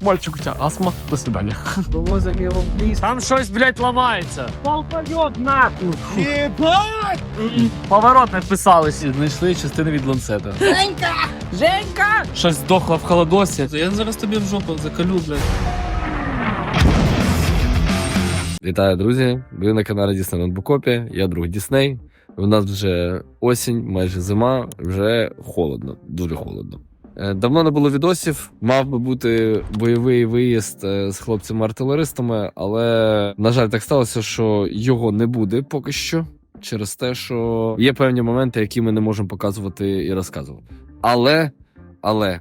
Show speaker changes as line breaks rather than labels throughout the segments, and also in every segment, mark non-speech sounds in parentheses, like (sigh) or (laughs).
Мальчик, у тебя астма. До свидания. (laughs)
Вывозим его в.
Там щось, блядь, ламається.
Полпойет нахуй.
Поворот не вписалися. Знайшли частини від ланцета.
Женька! Женька!
Щось здохло в холодосі. Я зараз тобі в жопу закалю, блядь.
Вітаю, друзі! Ви на каналі Дісней Ноутбукопі. Я друг Дісней. У нас вже осінь, майже зима, вже холодно, дуже холодно. Е, Давно не було відосів. Мав би бути бойовий виїзд е, з хлопцями-артилеристами, але на жаль, так сталося, що його не буде поки що. Через те, що є певні моменти, які ми не можемо показувати і розказувати. Але, але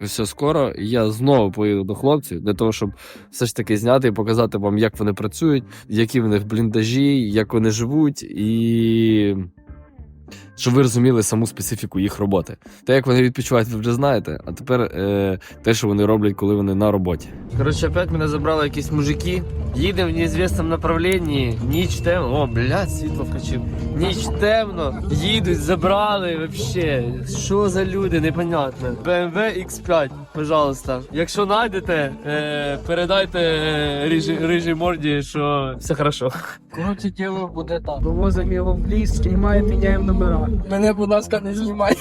все скоро я знову поїду до хлопців для того, щоб все ж таки зняти і показати вам, як вони працюють, які в них бліндажі, як вони живуть, і щоб ви розуміли саму специфіку їх роботи. Те, як вони відпочивають, ви вже знаєте. А тепер е, те, що вони роблять, коли вони на роботі.
Коротше, опять мене забрали якісь мужики. Їдемо в неізвісному направленні. Ніч темно. О, блядь, світло включив. Ніч темно. Їдуть, забрали вообще. Що за люди, непонятно. BMW X5, пожалуйста. Якщо знайдете, е, передайте е, рижій, рижій морді, що все хорошо.
Коротше, діло буде так. Вивозим його в ліс, знімаємо, міняємо номера. Мене, будь ласка, не знімай.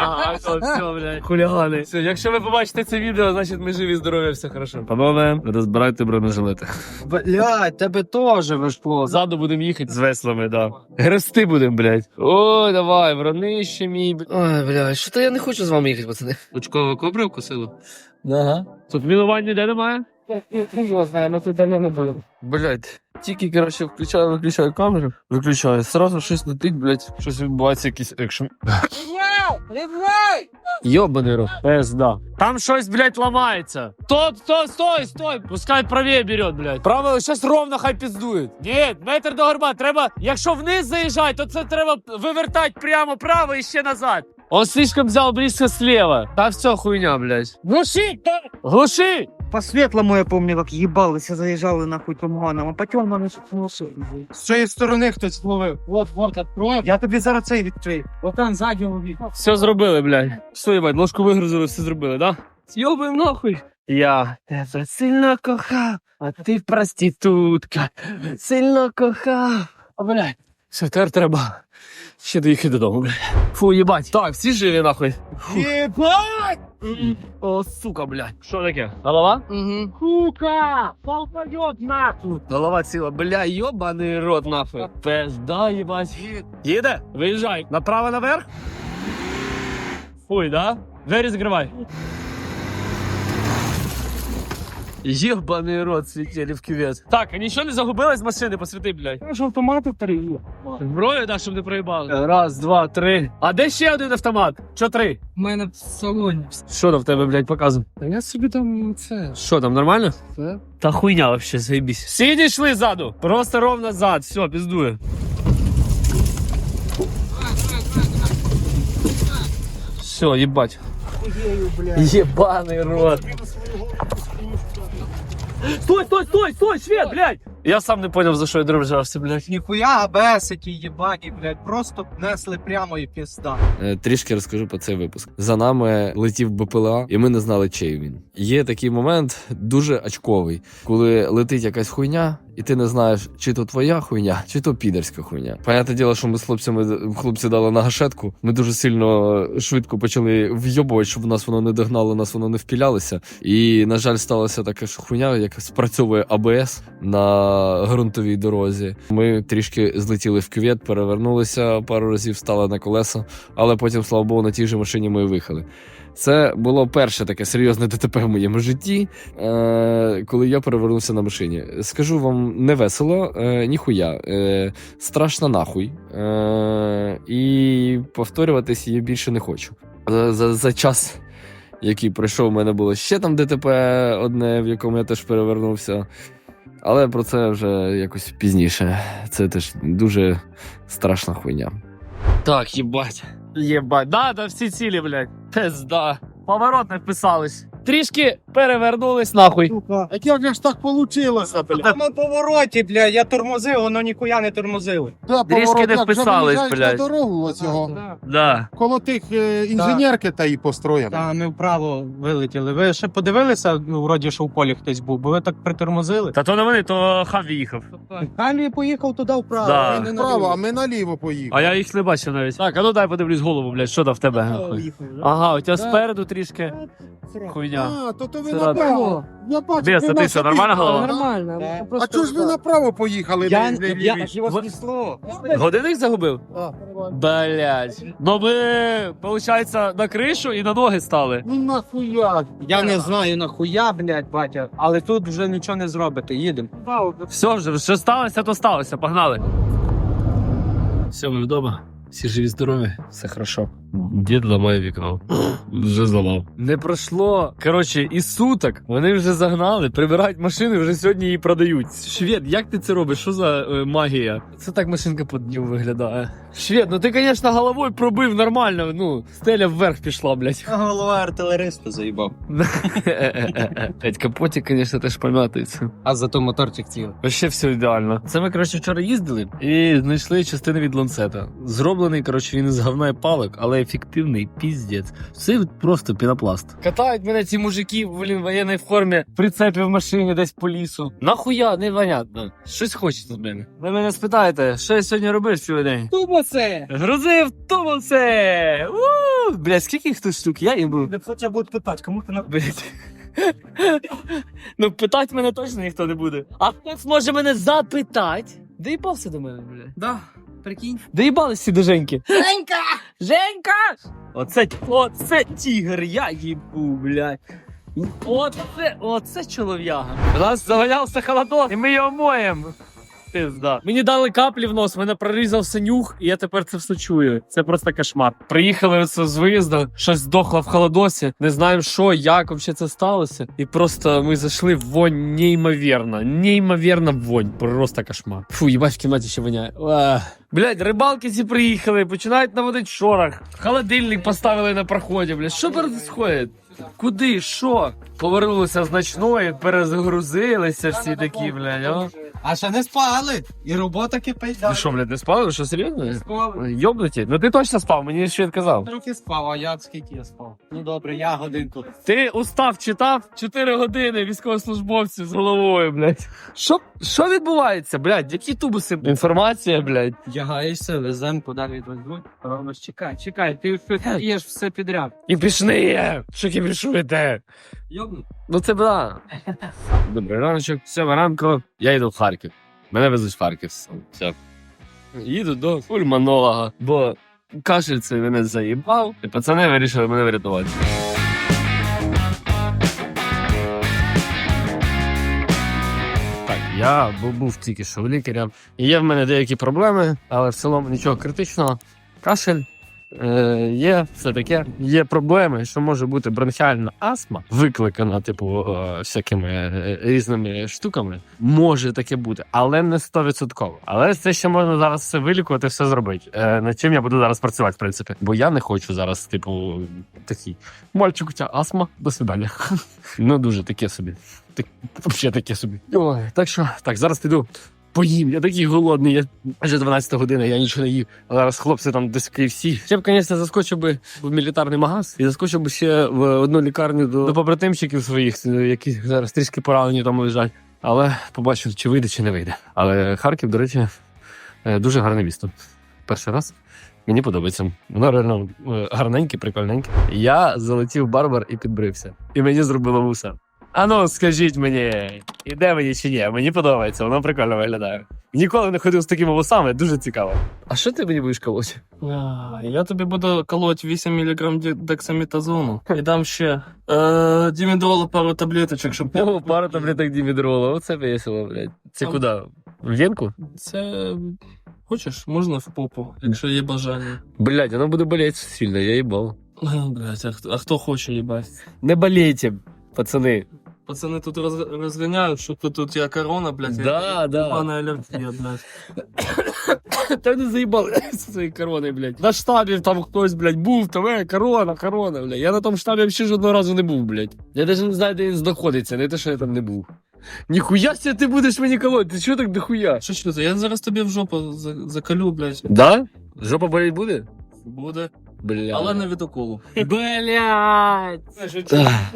А, все, все, блядь. Хулігани. Все, якщо ви побачите це відео, значить ми живі, здорові, все хорошо. Панове, розбирайте бронежилети.
Блядь, тебе теж вийшло.
Ззаду будемо їхати з веслами, да. Грести будемо, блядь. Ой, давай, вронище мій. б- Ой, блядь, що то я не хочу з вами їхати, пацани. Очково кобри вкусило?
Ага.
Тут мінувань ніде немає?
Я знаю, ну туди не буде.
Блядь. Тільки, коротше, включаю, виключаю камеру, виключаю, сразу щось летить, блядь, щось відбувається, якийсь.
Рівай!
Йобаний рот. Пизда. Там щось, блядь, ламається. Стой, стой, стой, стой. Пускай правее берет, блядь. Правило, щас ровно хай пиздують. Ні, метр до горба. Треба, якщо вниз заїжджати, то це треба вивертати прямо право і ще назад. Он слишком взял близко слева. Та все хуйня, блядь.
Глуши!
Глуши!
По светлому я помню, как ебалися, заїжджали нахуй туманом, а по темному не З цієї сторони хтось зловив. Вот, вот, открой. Я тобі зараз цей відкрию. Вот там ззаді ловив.
Все зробили, блядь. Все, їбать, ложку вигрузили, все зробили, да? З'єбуємо нахуй. Я тебе сильно кохав, а ти проститутка. Сильно кохав. А, блядь, все, тепер треба ще доїхати додому. Фу, їбать. Так, всі живі, нахуй.
Єбать!
О, сука, блядь. Що таке? Голова?
Угу. Сука! Полпойет нахуй!
Голова ціла, бля, йобаний рот, нахуй. Пизда, їбать. Їде? Виїжджай. Направо наверх? Фуй, да? Двері закривай. Єбаний рот слетели в кювет. Так, а нічого не загубилось з машини, посвіти, блядь.
Я ж автомати перевів.
Зброю, да, щоб не проїбали. Раз, два, три. А де ще один автомат? Що три?
У мене в салоні.
Що там в тебе, блядь, показує?
Та я собі там це.
Що там, нормально?
Це.
Та хуйня вообще, заебись. Всі йшли ззаду. Просто ровно зад. Все, пиздує. Все, ебать. Ебаный рот. Стой, стой, стой, стой, Свет, блядь! Я сам не понял, за що я держався, блядь.
Ніхуя АБС, які єбані, блядь, просто несли прямо і пізда.
Е, Трішки розкажу про цей випуск. За нами летів БПЛА, і ми не знали, чий він. Є такий момент дуже очковий, коли летить якась хуйня, і ти не знаєш, чи то твоя хуйня, чи то підерська хуйня. Понятне діло, що ми з хлопцями хлопці дали на гашетку. Ми дуже сильно швидко почали вйобувати, щоб нас воно не догнало, нас воно не впілялося. І на жаль, сталася така ж хуйня, як спрацьовує АБС на ґрунтовій дорозі. Ми трішки злетіли в кювет, перевернулися пару разів, стали на колеса, але потім, слава Богу, на тій же машині ми виїхали. Це було перше таке серйозне ДТП в моєму житті, е, коли я перевернувся на машині. Скажу вам, не весело, е, ніхуя. Е, страшно нахуй. Е, і повторюватись я більше не хочу. За, за, за час, який пройшов, у мене було ще там ДТП одне, в якому я теж перевернувся. Але про це вже якось пізніше. Це теж дуже страшна хуйня.
Так, ебать. Ебать. Да, да, всі цілі, блядь. Пизда. Поворот не вписались. Трішки перевернулись нахуй.
А як ж так получилося, блядь? На повороті, блядь, я тормозив, воно ніхуя не тормозили.
Да,
Трішки
поворот,
не
як
вписались,
виїжджаєш
блядь.
дорогу оцього.
Да.
Коло тих е, інженерки та і построєно.
Та ми вправо вилетіли. Ви ще подивилися, ну, вроді, що в полі хтось був, бо ви так притормозили.
Та то не вони, то хав їхав.
Хамі поїхав туди вправо.
Да.
ви не
Вправо,
наліво.
а ми наліво поїхали.
А я їх не бачив навіть. Так, а ну дай подивлюсь голову, блядь, що там в тебе? нахуй? Ага, у тебе
Да.
спереду трішки хуйня.
А, то, то ви
Це
направо. Я бачу,
Бес,
ви
ти
на собі.
нормальна голова?
Нормально.
Да.
просто
А чого ж ви направо поїхали?
Я,
не- не
я, я вас
Ви-
несло.
Годинник загубив?
А.
Блять. Ну ви, виходить, на кришу і на ноги стали.
Ну нахуя?
Я не знаю нахуя, блядь, батя, але тут вже нічого не зробите, їдемо.
Все вже, що сталося, то сталося. Погнали. Все, ми вдома. Всі живі здорові, все хорошо. Дід ламає вікно. Вже зламав. Не пройшло. Коротше, і суток вони вже загнали, прибирають машини, вже сьогодні її продають. Швед, як ти це робиш? Що за е, магія? Це так машинка по дню виглядає. Швед, ну ти, звісно, головою пробив нормально. Ну, стеля вверх пішла, блядь.
Голова артилериста заїбав. (laughs)
Блять, капотик, звісно, теж пом'ятається.
А зато моторчик цілий.
Вообще все ідеально. Це ми, коротше, вчора їздили і знайшли частини від ланцета. Зроблений, коротше, він із говна і палок, але ефективний піздець. Це просто пінопласт. Катають мене ці мужики, блін, в воєнній формі, в прицепі в машині десь по лісу. Нахуя, непонятно. Щось хочеться з мене. Ви мене спитаєте, що я сьогодні робив цілий день?
Тубо це!
Грузив тубовце! У! Блядь, скільки їх тут штук? Я їм був.
Не хоча будуть питати, кому ти на
Блять. (laughs) ну, питати мене точно ніхто не буде. А хтось може мене запитати. Доїбався до мене, блядь.
Да, прикинь.
Доїбались всі до Женьки. Женька! Женька! Оце, оце тігр, я їбу, блядь. Оце, оце чолов'яга. У нас завалявся холодок, і ми його моємо. Пизда. Мені дали каплі в нос, мене прорізався нюх, і я тепер це все чую. Це просто кошмар. Приїхали оце з виїзду, щось здохло в холодосі. Не знаємо, що, як взагалі це сталося. І просто ми зайшли в вонь неймовірно. Неймовірно вонь. Просто кошмар. Фу, їбать, в кімнаті ще воняє. Блять, рибалки ці приїхали, починають наводити шорох. Холодильник поставили на проході, блядь. Що происходит? Куди? Що? Повернулися з ночної, перезагрузилися всі такі, блядь. О.
А ще не спали. І робота кипить.
Ви що, блядь, не спали? Ви що, серйозно?
Спали.
Йобнуті? Ну ти точно спав, мені ще казав.
Трохи спав, а я скільки я спав. Ну добре, я годинку.
Ти устав читав 4 години військовослужбовців з головою, блядь. Що, що відбувається, блядь? Які тубуси? Інформація, блядь.
Ягаєшся, везем, куди відвезуть. Ромаш, чекай, чекай, ти їш все підряд.
І пішли! Що кіпішуєте?
Йобну.
Ну це да. (laughs) Добрий раночок, сьома ранку, я йду в Харків. Мене везуть в Харків. Все. Їду до пульмонолога, бо кашель це мене заїбав, і пацани вирішили мене врятувати. Так, я бу- був тільки що у лікаря. І є в мене деякі проблеми, але в цілому нічого критичного. Кашель. Е, є все таке. Є проблеми, що може бути бронхіальна астма, викликана, типу, е, всякими е, різними штуками. Може таке бути, але не 100%. Але це ще можна зараз все вилікувати, все зробити. Над чим я буду зараз працювати, в принципі. Бо я не хочу зараз, типу, такий. Мальчик, у тебе астма, до свидання. (laughs) ну дуже таке собі. Так, взагалі таке собі. Ой, так що, так, зараз піду. Поїм, я такий голодний, я вже 12 година, я нічого не їв. А зараз хлопці там десь в KFC. Я б, звісно, заскочив би в мілітарний магаз і заскочив би ще в одну лікарню до, до побратимчиків своїх, які зараз трішки поранені там лежать. Але побачу, чи вийде, чи не вийде. Але Харків, до речі, е, дуже гарне місто. Перший раз. Мені подобається. Воно реально е, гарненьке, прикольненьке. Я залетів барбар і підбрився. І мені зробило вуса. А ну, скажіть мені, іде мені чи ні? Мені подобається, воно прикольно виглядає. Ніколи не ходив з такими вусами, дуже цікаво. А що ти мені будеш колоти?
А, Я тобі буду колоть 8 мг дексаметазону і дам ще е, дімідолу пару таблеточок, щоб
О, пару таблеток дімідрола, оце весело, блядь. Це
Там-
куди? В венку?
це хочеш, можна в попу, якщо є бажання.
Блядь, воно буде болеть сильно, я їбав.
Блять, а, хто- а хто хоче їбать?
Не болейте, пацани.
Пацани тут роз, розганяють, що тут, тут я корона, блядь.
Да, да.
Пана алергія, блядь. (coughs)
Та не заїбали (coughs) зі своєю короною, блядь. На штабі там хтось, блядь, був, там, е, корона, корона, блядь. Я на тому штабі взагалі жодного разу не був, блядь. Я навіть не знаю, де він знаходиться, не те, що я там не був. Ніхуя ся ти будеш мені колоть, ти чого так дохуя?
Що що це? Я зараз тобі в жопу за- закалю, блядь.
Да? Жопа боліть буде?
Буде.
Бля.
Але не від уколу.
Блядь.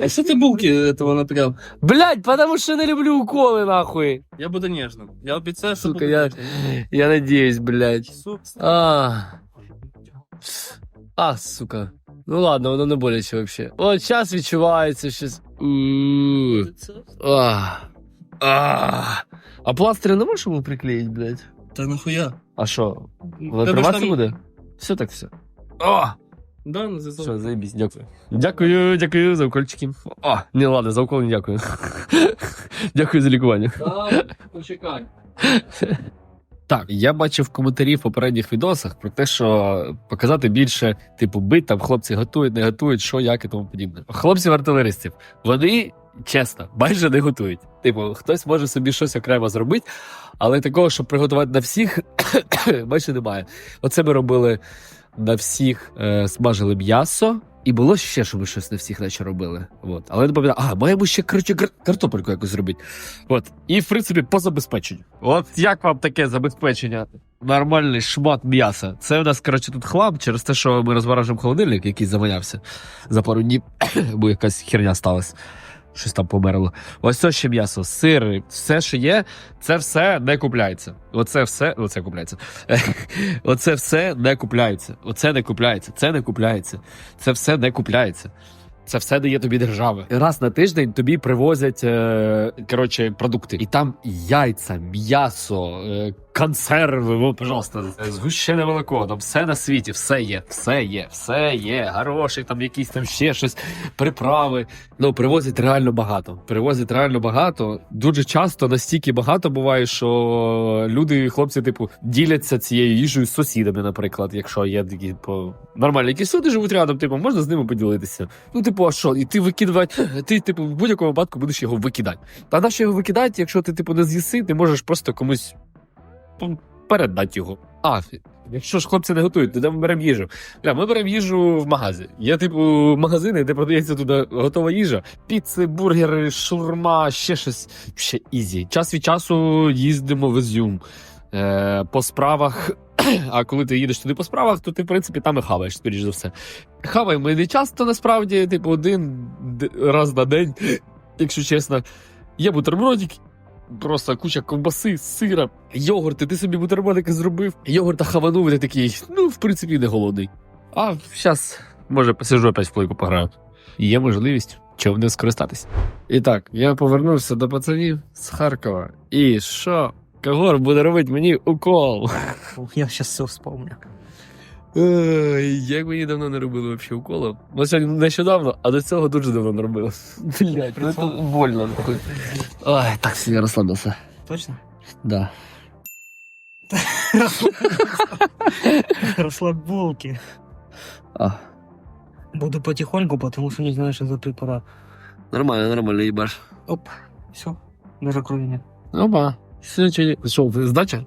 А що ти булки этого напрям?
Блядь, потому що не люблю уколи, нахуй.
Я буду нежним. Я обіцяю, що
Сука,
буду
я,
нежним.
я надеюсь, блядь.
Сука.
А. А, сука. Ну ладно, воно не боляче вообще. От зараз відчувається щось. У. А. А. А пластирі не можеш йому приклеїти, блядь?
Та нахуя?
А що? Воно
Тебе ж
триматися
там-
буде? Все так все. О!
Да, не зв'язок.
Все, заебись, дякую. Дякую, дякую за укольчики. О, не ладно, за укол не дякую. (laughs) дякую за лікування.
Да, почекай.
Так, я бачив коментарі в попередніх відосах про те, що показати більше, типу, бить там хлопці готують, не готують, що, як і тому подібне. Хлопців артилеристів, вони чесно, майже не готують. Типу, хтось може собі щось окремо зробити, але такого, щоб приготувати на всіх, (coughs) майже немає. Оце ми робили на всіх, е, смажили м'ясо. І було ще, що ми щось на всіх наче робили. От. Але не пам'ятаю, а, маємо ще коротше, картопельку якусь зробити. От. І, в принципі, по забезпеченню. От як вам таке забезпечення? Нормальний шмат м'яса. Це у нас, коротше, тут хлам через те, що ми розморажуємо холодильник, який заманявся за пару днів, (coughs) бо якась херня сталася. Щось там померло. Ось це ще м'ясо, сири, все, що є, це все не купляється. Оце все, оце купляється. (laughs) Оце все не купляється. Оце не купляється. Це не купляється. Це все не купляється. Це все дає тобі держава. Раз на тиждень тобі привозять е, коротше, продукти. І там яйця, м'ясо, е, консерви, ну, пожалуйста, згущене молоко, там все на світі, все є, все є, все є. Горошик, там якісь там ще щось, приправи. Ну, привозять реально багато. Привозять реально багато. Дуже часто настільки багато буває, що люди, хлопці, типу, діляться цією їжею з сусідами, наприклад, якщо є такі типу, нормальні якісь люди живуть рядом, типу, можна з ними поділитися. Ну, типу, а що? І ти викидувати, (gasps) ти, типу, в будь-якому випадку будеш його викидати. Та на що його викидати, якщо ти, типу, не з'їси, ти можеш просто комусь передати його. А, якщо ж хлопці не готують, то де ми беремо їжу? Бля, ми беремо їжу в магазі. Є, типу, магазини, де продається туди готова їжа. Піци, бургери, шаурма, ще щось. Ще ізі. Час від часу їздимо в Ізюм. Е, по справах. (clears throat) А коли ти їдеш туди по справах, то ти, в принципі, там і хаваєш, скоріш за все. Хаваємо ми не часто, насправді, типу, один раз на день, (clears throat) якщо чесно. Є бутербродик, просто куча ковбаси, сира, йогурти. Ти собі бутербродики зробив, йогурта хаванув, і ти такий, ну, в принципі, не голодний. А зараз, може, посижу опять в плойку пограю. Є можливість чим не скористатись. І так, я повернувся до пацанів з Харкова. І що? Кагор буде робити мені укол.
Я сейчас все вспомню.
Ой, як мені давно не робили взагалі уколу. Ну, сьогодні нещодавно, а до цього дуже давно не робили. Блять, ну це больно. Ой, так я розслабився.
Точно?
Да.
Расслабулки.
А,
Буду потихоньку, потому что не знаю, что за препарат.
нормально, нормально, їбаш.
Оп, все. Даже крови нет.
Опа. Все, чи... Що, здача?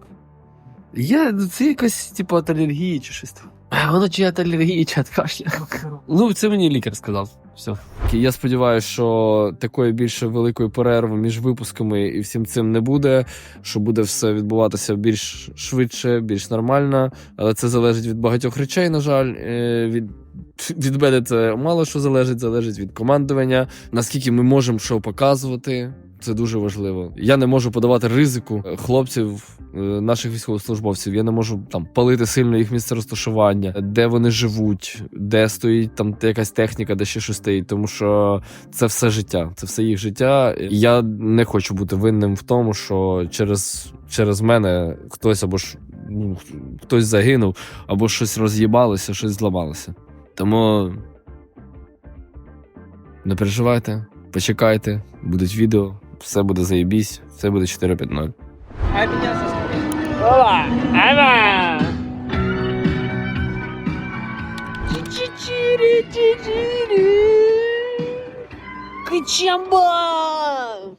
Я, ну, це якась, типу, від алергії чи щось там. А, Воно чи від алергії, чи від кашля. Ну, це мені лікар сказав. Все. Я сподіваюся, що такої більше великої перерви між випусками і всім цим не буде. Що буде все відбуватися більш швидше, більш нормально. Але це залежить від багатьох речей, на жаль. Е, Від, від мене це мало що залежить, залежить від командування. Наскільки ми можемо що показувати. Це дуже важливо. Я не можу подавати ризику е, хлопців, е, наших військовослужбовців. Я не можу там палити сильно їх місце розташування, де вони живуть, де стоїть там якась техніка, де ще щось стоїть. Тому що це все життя, це все їх життя. Я не хочу бути винним в тому, що через, через мене хтось або ж ну, хтось загинув, або щось роз'їбалося, щось зламалося. Тому не переживайте, почекайте, будуть відео, все буде заєбісь, все буде 4-5-0. Кичамба!